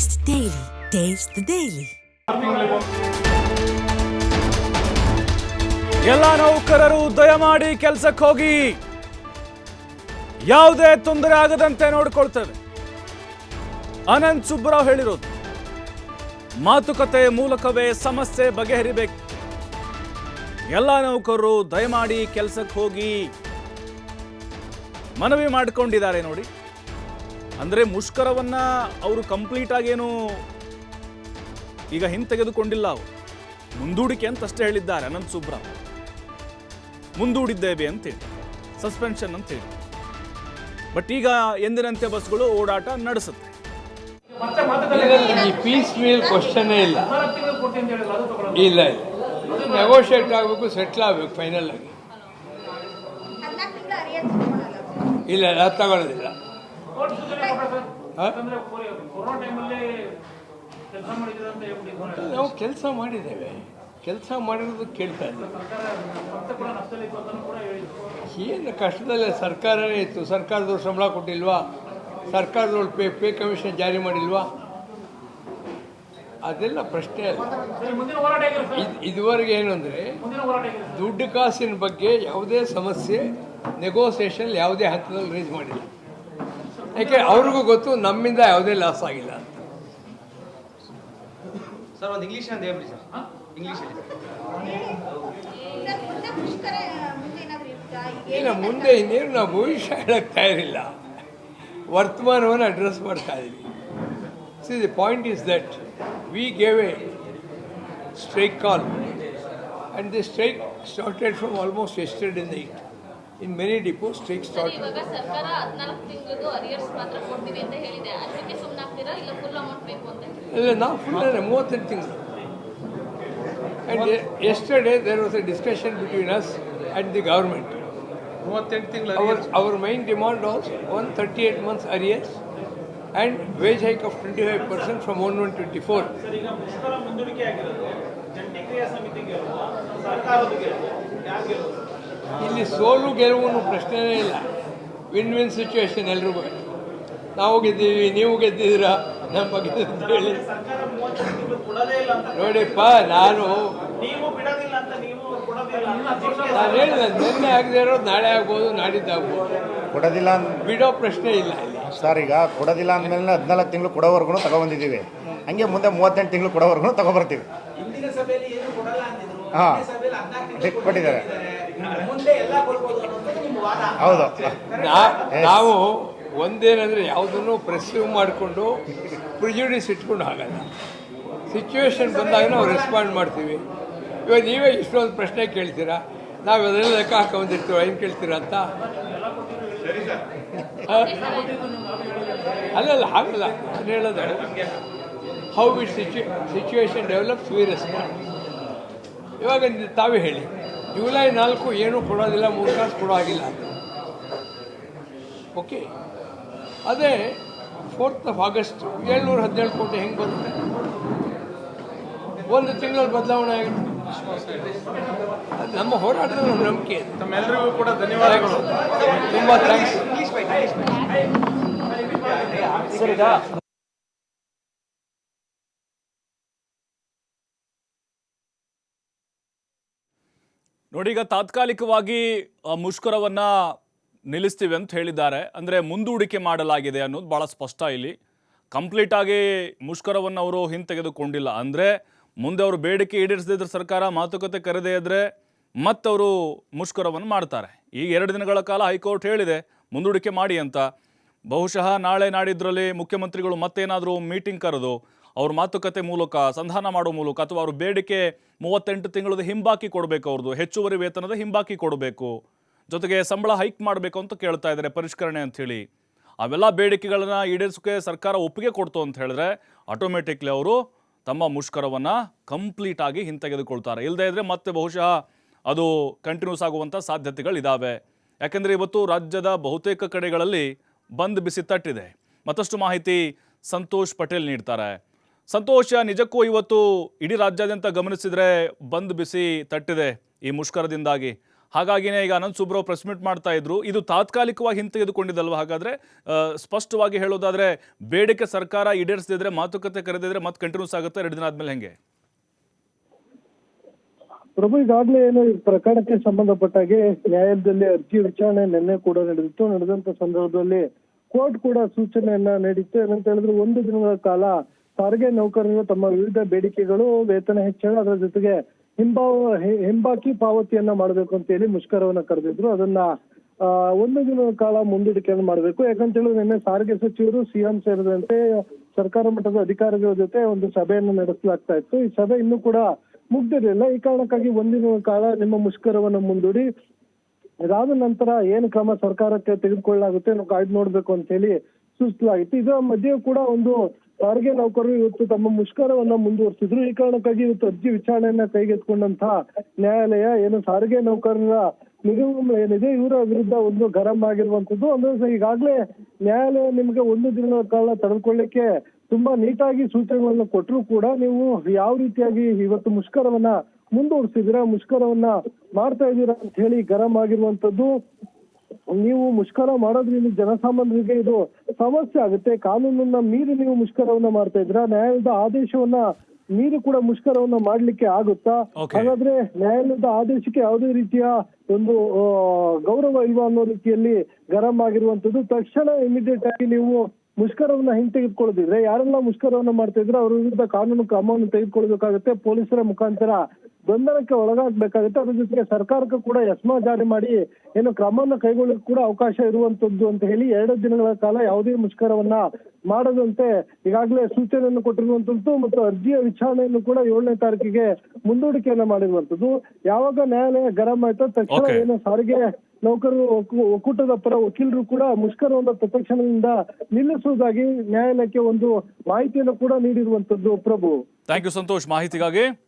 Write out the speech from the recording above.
Taste Daily. Taste the Daily. ಎಲ್ಲ ನೌಕರರು ದಯಮಾಡಿ ಕೆಲಸಕ್ಕೆ ಹೋಗಿ. ಯಾವುದೇ ತೊಂದರೆ ಆಗದಂತೆ ನೋಡ್ಕೊಳ್ತೇವೆ. ಅನಂತ್ ಸುಬ್ಬರಾವ್ ಹೇಳಿರೋದು. ಮಾತುಕತೆ ಮೂಲಕವೇ ಸಮಸ್ಯೆ ಬಗೆಹರಿಬೇಕು. ಎಲ್ಲ ನೌಕರರು ದಯಮಾಡಿ ಕೆಲಸಕ್ಕೆ ಹೋಗಿ. ಮನವಿ ಮಾಡಿಕೊಂಡಿದ್ದಾರೆ ನೋಡಿ. ಅಂದ್ರೆ ಮುಷ್ಕರವನ್ನ ಅವರು ಕಂಪ್ಲೀಟ್ ಆಗೇನು ಈಗ ಹಿಂತೆಗೆದುಕೊಂಡಿಲ್ಲ ಅವರು. ಮುಂದೂಡಿಕೆ ಅಂತ ಅಷ್ಟೇ ಹೇಳಿದ್ದಾರೆ ಅನಂತ್ ಸುಬ್ರಾವ್ ಮುಂದೂಡಿದ್ದೇವೆ ಅಂತೇಳಿ ಸಸ್ಪೆನ್ಷನ್ ಅಂತೇಳಿ ಬಟ್ ಈಗ ಎಂದಿನಂತೆ ಬಸ್ಗಳು ಓಡಾಟ ನಡೆಸುತ್ತೆ. ಈ ಪೀಸ್ ಇಲ್ಲ. ಇಲ್ಲ ಇಲ್ಲ. ನೆಗೋಷಿಯೇಟ್ ಆಗಬೇಕು ಸೆಟ್ಲ್ ಆಗಬೇಕು ಫೈನಲ್ ಆಗಿ ಇಲ್ಲ ಅದು ತಗೊಳ್ಳೋದಿಲ್ಲ? ನಾವು ಕೆಲಸ ಮಾಡಿದ್ದೇವೆ. ಕೆಲಸ ಮಾಡಿರೋದು ಕೇಳ್ತಾ ಇಲ್ಲ. ಏನು ಕಷ್ಟದಲ್ಲೇ ಸರ್ಕಾರನೇ ಇತ್ತು. ಸರ್ಕಾರದವ್ರು ಸಂಬಳ ಕೊಟ್ಟಿಲ್ವಾ? ಸರ್ಕಾರದವ್ರು ಪೇ ಪೇ ಕಮಿಷನ್ ಜಾರಿ ಮಾಡಿಲ್ವಾ? ಅದೆಲ್ಲ ಪ್ರಶ್ನೆ ಅಲ್ಲ. ಇದ್- ಇದುವರೆಗೆ ಏನು ಅಂದರೆ ದುಡ್ಡು ಕಾಸಿನ ಬಗ್ಗೆ ಯಾವುದೇ ಸಮಸ್ಯೆ ನೆಗೋಸಿಯೇಷನ್ ಯಾವುದೇ ಹಂತದಲ್ಲಿ ರೇಸ್ ಮಾಡಿಲ್ಲ. ಯಾಕೆ ಅವ್ರಿಗೂ ಗೊತ್ತು ನಮ್ಮಿಂದ ಯಾವುದೇ ಲಾಸ್ ಆಗಿಲ್ಲ ಅಂತ. ಸರ್ ಒಂದು ಇಂಗ್ಲೀಷ್ ಅಂತ ಹೇಳ್ಬಿಡಿ ಸರ್. ಇರುತ್ತಾ ಇಲ್ಲ ಮುಂದೆ ಇನ್ನೇನು ನಾವು ಭವಿಷ್ಯ ಹೇಳಕ್ತಾ ತಯಾರಿಲ್ಲ. ವರ್ತಮಾನವನ್ನು ಅಡ್ರೆಸ್ ಮಾಡ್ತಾ ಇದ್ದೀವಿ see the point is that we gave a strike call and the strike started from almost yesterday in night in many depot strike start arrears ಇಲ್ಲ ನಾವು ಫುಲ್ ಮೂವತ್ತೆಂಟು ತಿಂಗಳು. And yesterday there was a discussion between us and the government ಮೂವತ್ತೆಂಟು ತಿಂಗಳು Our, our main demand was 138 months arrears and wage hike of 25% from 1124. ಇಲ್ಲಿ ಸೋಲು ಗೆಲುವನ್ನು ಪ್ರಶ್ನೆಯೇ ಇಲ್ಲ. ವಿನ್ ವಿನ್ ಸಿಚುವೇಶನ್ ಎಲ್ರಿಗೂ ನಾವು ಗೆದ್ದೀವಿ ನೀವು ಗೆದ್ದಿದ್ದೀರಾ ನಮ್ಮ ಬಗ್ಗೆ ಅಂತ ಹೇಳಿ. ನೋಡಿಪ್ಪ ನಾನು ನಾನು ಹೇಳಿದೆ ನಿನ್ನೆ ಆಗದೆ ಇರೋದು ನಾಳೆ ಆಗ್ಬೋದು ನಾಡಿದ್ದಾಗ್ಬೋದು ಕೊಡೋದಿಲ್ಲ ಅಂದ್- ಬಿಡೋ ಪ್ರಶ್ನೆ ಇಲ್ಲ ಸರ್ ಈಗ ಕೊಡೋದಿಲ್ಲ ಅಂದಮೇಲೆ ಹದಿನಾಲ್ಕು ತಿಂಗಳು ಕೊಡೋವರೆಗೂ ತಗೊಬಂದಿದ್ದೀವಿ ಹಂಗೆ ಮುಂದೆ ಮೂವತ್ತೆಂಟು ತಿಂಗಳು ಕೊಡೋವರೆಗೂ ತಗೊಬರ್ತೀವಿ ಹಾಂ. ಕೊಟ್ಟಿದ್ದಾರೆ. ಹೌದು. ನಾ- ನಾವು ಒಂದೇನಂದ್ರೆ ಯಾವುದನ್ನು ಪ್ರೆಸ್ಯೂವ್ ಮಾಡಿಕೊಂಡು ಪ್ರಿಜುಡಿಸ್ ಇಟ್ಕೊಂಡು ಆಗಲ್ಲ. ಸಿಚುವೇಶನ್ ಬಂದಾಗ ನಾವು ರೆಸ್ಪಾಂಡ್ ಮಾಡ್ತೀವಿ. ಇವಾಗ ನೀವೇ ಇಷ್ಟೊಂದು ಪ್ರಶ್ನೆ ಕೇಳ್ತೀರಾ? ನಾವು ಅದನ್ನೆಲ್ಲ ಲೆಕ್ಕ ಹಾಕೊಂಡಿರ್ತೀವಿ ಏನು ಕೇಳ್ತೀರಾ ಅಂತ? ಅಲ್ಲಲ್ಲ ಹಾಗಲ್ಲ. ನಾನು ಹೇಳೋದು how it ಸಿಚು situation develops we respond ಇವಾಗ ತಾವೇ ಹೇಳಿ. ಜುಲೈ ನಾಲ್ಕು ಏನೂ ಕೊಡೋದಿಲ್ಲ ಮೂರು ಕಾಸು ಕೂಡ ಆಗಿಲ್ಲ ಓಕೆ ಅದೇ ಫೋರ್ತ್ ಆಫ್ ಆಗಸ್ಟ್ ಏಳ್ನೂರ ಹದಿನೇಳು ಕೋಟಿ ಹೆಂಗೆ ಬರುತ್ತೆ? ಒಂದು ತಿಂಗಳಲ್ಲಿ ಬದಲಾವಣೆ ಆಗುತ್ತೆ. ನಮ್ಮ ಹೋರಾಟದ ಒಂದು ನಂಬಿಕೆ ತಮ್ಮೆಲ್ಲರಿಗೂ ಕೂಡ ಧನ್ಯವಾದಗಳು. ತುಂಬ ಥ್ಯಾಂಕ್ಸ್ ನೋಡಿ, ಈಗ ತಾತ್ಕಾಲಿಕವಾಗಿ ಮುಷ್ಕರವನ್ನು ನಿಲ್ಲಿಸ್ತೀವಿ ಅಂತ ಹೇಳಿದ್ದಾರೆ. ಅಂದರೆ ಮುಂದೂಡಿಕೆ ಮಾಡಲಾಗಿದೆ ಅನ್ನೋದು ಭಾಳ ಸ್ಪಷ್ಟ ಇಲ್ಲಿ. ಕಂಪ್ಲೀಟಾಗಿ ಮುಷ್ಕರವನ್ನು ಅವರು ಹಿಂತೆಗೆದುಕೊಂಡಿಲ್ಲ. ಅಂದರೆ ಮುಂದೆ ಅವರು ಬೇಡಿಕೆ ಈಡೇರಿಸದಿದ್ರೆ ಸರ್ಕಾರ, ಮಾತುಕತೆ ಕರೆದೇ ಇದ್ದರೆ ಮತ್ತವರು ಮುಷ್ಕರವನ್ನು ಮಾಡ್ತಾರೆ. ಈಗ ಎರಡು ದಿನಗಳ ಕಾಲ ಹೈಕೋರ್ಟ್ ಹೇಳಿದೆ, ಮುಂದೂಡಿಕೆ ಮಾಡಿ ಅಂತ. ಬಹುಶಃ ನಾಳೆ ನಾಡಿದ್ರಲ್ಲಿ ಮುಖ್ಯಮಂತ್ರಿಗಳು ಮತ್ತೇನಾದರೂ ಮೀಟಿಂಗ್ ಕರೆದು ಅವ್ರ ಮಾತುಕತೆ ಮೂಲಕ, ಸಂಧಾನ ಮಾಡೋ ಮೂಲಕ ಅಥವಾ ಅವ್ರ ಬೇಡಿಕೆ ಮೂವತ್ತೆಂಟು ತಿಂಗಳದ ಹಿಂಬಾಕಿ ಕೊಡಬೇಕು ಅವ್ರದ್ದು ಹೆಚ್ಚುವರಿ ವೇತನದ ಹಿಂಬಾಕಿ ಕೊಡಬೇಕು. ಜೊತೆಗೆ ಸಂಬಳ ಹೈಕ್ ಮಾಡಬೇಕು ಅಂತ ಕೇಳ್ತಾ ಇದ್ದಾರೆ ಪರಿಷ್ಕರಣೆ ಅಂಥೇಳಿ ಅವೆಲ್ಲ ಬೇಡಿಕೆಗಳನ್ನು ಈಡೇರಿಸೋಕೆ ಸರ್ಕಾರ ಒಪ್ಪಿಗೆ ಕೊಡ್ತು ಅಂತ ಹೇಳಿದ್ರೆ ಆಟೋಮೆಟಿಕ್ಲಿ ಅವರು ತಮ್ಮ ಮುಷ್ಕರವನ್ನು ಕಂಪ್ಲೀಟ್ ಆಗಿ ಹಿಂತೆಗೆದುಕೊಳ್ತಾರೆ. ಇಲ್ಲದೇ ಇದ್ದರೆ ಮತ್ತೆ ಬಹುಶಃ ಅದು ಕಂಟಿನ್ಯೂಸ್ ಆಗುವಂಥ ಸಾಧ್ಯತೆಗಳಿದ್ದಾವೆ ಯಾಕೆಂದರೆ ಇವತ್ತು ರಾಜ್ಯದ ಬಹುತೇಕ ಕಡೆಗಳಲ್ಲಿ ಬಂದ್ ಬಿಸಿ ತಟ್ಟಿದೆ. ಮತ್ತಷ್ಟು ಮಾಹಿತಿ ಸಂತೋಷ್ ಪಟೇಲ್ ನೀಡ್ತಾರೆ. ಸಂತೋಷ ನಿಜಕ್ಕೂ ಇವತ್ತು ಇಡೀ ರಾಜ್ಯಾದ್ಯಂತ ಗಮನಿಸಿದರೆ ಬಂದ್ ಬಿಸಿ ತಟ್ಟಿದೆ ಈ ಮುಷ್ಕರದಿಂದಾಗಿ. ಹಾಗಾಗಿನೇ ಈಗ ಅನಂತ್ ಸುಬ್ರೋ ಪ್ರೆಸ್ ಮೀಟ್ ಮಾಡ್ತಾ ಇದ್ರು. ಇದು ತಾತ್ಕಾಲಿಕವಾಗಿ ಹಿಂತೆಗೆದುಕೊಂಡಿದ್ದಲ್ವ? ಹಾಗಾದ್ರೆ ಸ್ಪಷ್ಟವಾಗಿ ಹೇಳೋದಾದ್ರೆ, ಬೇಡಿಕೆ ಸರ್ಕಾರ ಈಡೇರಿಸದಿದ್ರೆ, ಮಾತುಕತೆ ಕರೆದಿದ್ರೆ ಮತ್ತೆ ಕಂಟಿನ್ಯೂಸ್ ಆಗುತ್ತೆ ಎರಡು ದಿನ ಆದ್ಮೇಲೆ ಹೆಂಗೆ? ಪ್ರಭು, ಈಗಾಗಲೇ ಏನು ಈ ಪ್ರಕರಣಕ್ಕೆ ಸಂಬಂಧಪಟ್ಟಾಗೆ ನ್ಯಾಯಾಲಯದಲ್ಲಿ ಅರ್ಜಿ ವಿಚಾರಣೆ ನಿನ್ನೆ ಕೂಡ ನಡೆದಿತ್ತು. ನಡೆದಂತ ಸಂದರ್ಭದಲ್ಲಿ ಕೋರ್ಟ್ ಕೂಡ ಸೂಚನೆಯನ್ನ ನೀಡಿತ್ತು. ಏನಂತ ಹೇಳಿದ್ರೆ, ಒಂದು ದಿನಗಳ ಕಾಲ ಸಾರಿಗೆ ನೌಕರರು ತಮ್ಮ ವಿವಿಧ ಬೇಡಿಕೆಗಳು, ವೇತನ ಹೆಚ್ಚಳ, ಅದರ ಜೊತೆಗೆ ಹಿಂಬಾವ ಹಿಂಬಾಕಿ ಪಾವತಿಯನ್ನ ಮಾಡಬೇಕು ಅಂತ ಹೇಳಿ ಮುಷ್ಕರವನ್ನ ಕರೆದಿದ್ರು. ಅದನ್ನ ಒಂದು ದಿನದ ಕಾಲ ಮುಂದೂಡಿಕೆಯನ್ನು ಮಾಡಬೇಕು. ಯಾಕಂತ ಹೇಳಿದ್ರೆ ನಿನ್ನೆ ಸಾರಿಗೆ ಸಚಿವರು, ಸಿಎಂ ಸೇರಿದಂತೆ ಸರ್ಕಾರ ಮಟ್ಟದ ಅಧಿಕಾರಿಗಳ ಜೊತೆ ಒಂದು ಸಭೆಯನ್ನು ನಡೆಸಲಾಗ್ತಾ ಇತ್ತು. ಈ ಸಭೆ ಇನ್ನೂ ಕೂಡ ಮುಗ್ದಿರಲಿಲ್ಲ. ಈ ಕಾರಣಕ್ಕಾಗಿ ಒಂದಿನ ಕಾಲ ನಿಮ್ಮ ಮುಷ್ಕರವನ್ನು ಮುಂದೂಡಿ ಇದಾದ ನಂತರ ಏನು ಕ್ರಮ ಸರ್ಕಾರಕ್ಕೆ ತೆಗೆದುಕೊಳ್ಳಲಾಗುತ್ತೆ ನಾವು ಕಾಯ್ದು ನೋಡ್ಬೇಕು ಅಂತ ಹೇಳಿ ಸೂಚಿಸಲಾಗಿತ್ತು. ಇದರ ಮಧ್ಯೆ ಕೂಡ ಒಂದು ಸಾರಿಗೆ ನೌಕರರು ಇವತ್ತು ತಮ್ಮ ಮುಷ್ಕರವನ್ನ ಮುಂದುವರಿಸಿದ್ರು. ಈ ಕಾರಣಕ್ಕಾಗಿ ಇವತ್ತು ಅರ್ಜಿ ವಿಚಾರಣೆಯನ್ನ ಕೈಗೆತ್ತಿಕೊಂಡಂತಹ ನ್ಯಾಯಾಲಯ ಏನು ಸಾರಿಗೆ ನೌಕರರ ನಿಗಮ ಏನಿದೆ, ಇವರ ವಿರುದ್ಧ ಒಂದು ಗರಂ ಆಗಿರುವಂತದ್ದು ಅಂದ್ರೆ ಈಗಾಗಲೇ ನ್ಯಾಯಾಲಯ ನಿಮಗೆ ಒಂದು ದಿನಗಳ ಕಾಲ ತಡೆದುಕೊಳ್ಳಿಕ್ಕೆ ತುಂಬಾ ನೀಟಾಗಿ ಸೂಚನೆಗಳನ್ನು ಕೊಟ್ಟರು ಕೂಡ ನೀವು ಯಾವ ರೀತಿಯಾಗಿ ಇವತ್ತು ಮುಷ್ಕರವನ್ನ ಮುಂದುವರಿಸಿದಿರಾ ಮುಷ್ಕರವನ್ನ ಮಾಡ್ತಾ ಇದ್ದೀರಾ ಅಂತ ಹೇಳಿ ಗರಂ ಆಗಿರುವಂತದ್ದು ನೀವು ಮುಷ್ಕರ ಮಾಡೋದ್ರಿಂದ ಜನಸಾಮಾನ್ಯರಿಗೆ ಇದು ಸಮಸ್ಯೆ ಆಗುತ್ತೆ. ಕಾನೂನನ್ನ ಮೀರಿ ನೀವು ಮುಷ್ಕರವನ್ನ ಮಾಡ್ತಾ ಇದ್ರ ನ್ಯಾಯಾಲಯದ ಆದೇಶವನ್ನ ಮೀರಿ ಕೂಡ ಮುಷ್ಕರವನ್ನ ಮಾಡ್ಲಿಕ್ಕೆ ಆಗುತ್ತಾ? ಹಾಗಾದ್ರೆ ನ್ಯಾಯಾಲಯದ ಆದೇಶಕ್ಕೆ ಯಾವುದೇ ರೀತಿಯ ಒಂದು ಗೌರವ ಇಲ್ವಾ ಅನ್ನೋ ರೀತಿಯಲ್ಲಿ ಗರಂ ಆಗಿರುವಂತದ್ದು ತಕ್ಷಣ ಇಮಿಡಿಯೇಟ್ ಆಗಿ ನೀವು ಮುಷ್ಕರವನ್ನ ಹಿಂತೆಗೆದುಕೊಳ್ಳದಿದ್ರೆ ಯಾರೆಲ್ಲ ಮುಷ್ಕರವನ್ನ ಮಾಡ್ತಾ ಇದ್ರೆ ಅವ್ರ ವಿರುದ್ಧ ಕಾನೂನು ಕ್ರಮವನ್ನು ತೆಗೆದುಕೊಳ್ಬೇಕಾಗುತ್ತೆ ಪೊಲೀಸರ ಮುಖಾಂತರ ಬಂಧನಕ್ಕೆ ಒಳಗಾಗಬೇಕಾಗುತ್ತೆ. ಅದ್ರ ಜೊತೆಗೆ ಸರ್ಕಾರಕ್ಕೆ ಕೂಡ ಎಸ್ಮಾ ಜಾರಿ ಮಾಡಿ ಏನು ಕ್ರಮವನ್ನು ಕೈಗೊಳ್ಳಕ್ಕೆ ಕೂಡ ಅವಕಾಶ ಇರುವಂತದ್ದು ಅಂತ ಹೇಳಿ ಎರಡು ದಿನಗಳ ಕಾಲ ಯಾವುದೇ ಮುಷ್ಕರವನ್ನ ಮಾಡದಂತೆ ಈಗಾಗಲೇ ಸೂಚನೆಯನ್ನು ಕೊಟ್ಟಿರುವಂತದ್ದು ಮತ್ತು ಅರ್ಜಿಯ ವಿಚಾರಣೆಯನ್ನು ಕೂಡ ಏಳನೇ ತಾರೀಕಿಗೆ ಮುಂದೂಡಿಕೆಯನ್ನ ಮಾಡಿರುವಂತದ್ದು. ಯಾವಾಗ ನ್ಯಾಯಾಲಯ ಗರಂ ಆಯ್ತೋ ತಕ್ಷಣ. ಏನು ಸಾರಿಗೆ ನೌಕರರು ಒಕ್ಕೂ- ಒಕ್ಕೂಟದ ಪರ ವಕೀಲರು ಕೂಡ ಮುಷ್ಕರವನ್ನು ಪ್ರತಕ್ಷಣದಿಂದ ನಿಲ್ಲಿಸುವುದಾಗಿ ನ್ಯಾಯಾಲಯಕ್ಕೆ ಒಂದು ಮಾಹಿತಿಯನ್ನು ಕೂಡ ನೀಡಿರುವಂತದ್ದು ಪ್ರಭು. ಥ್ಯಾಂಕ್ ಯು ಸಂತೋಷ್ ಮಾಹಿತಿಗಾಗಿ.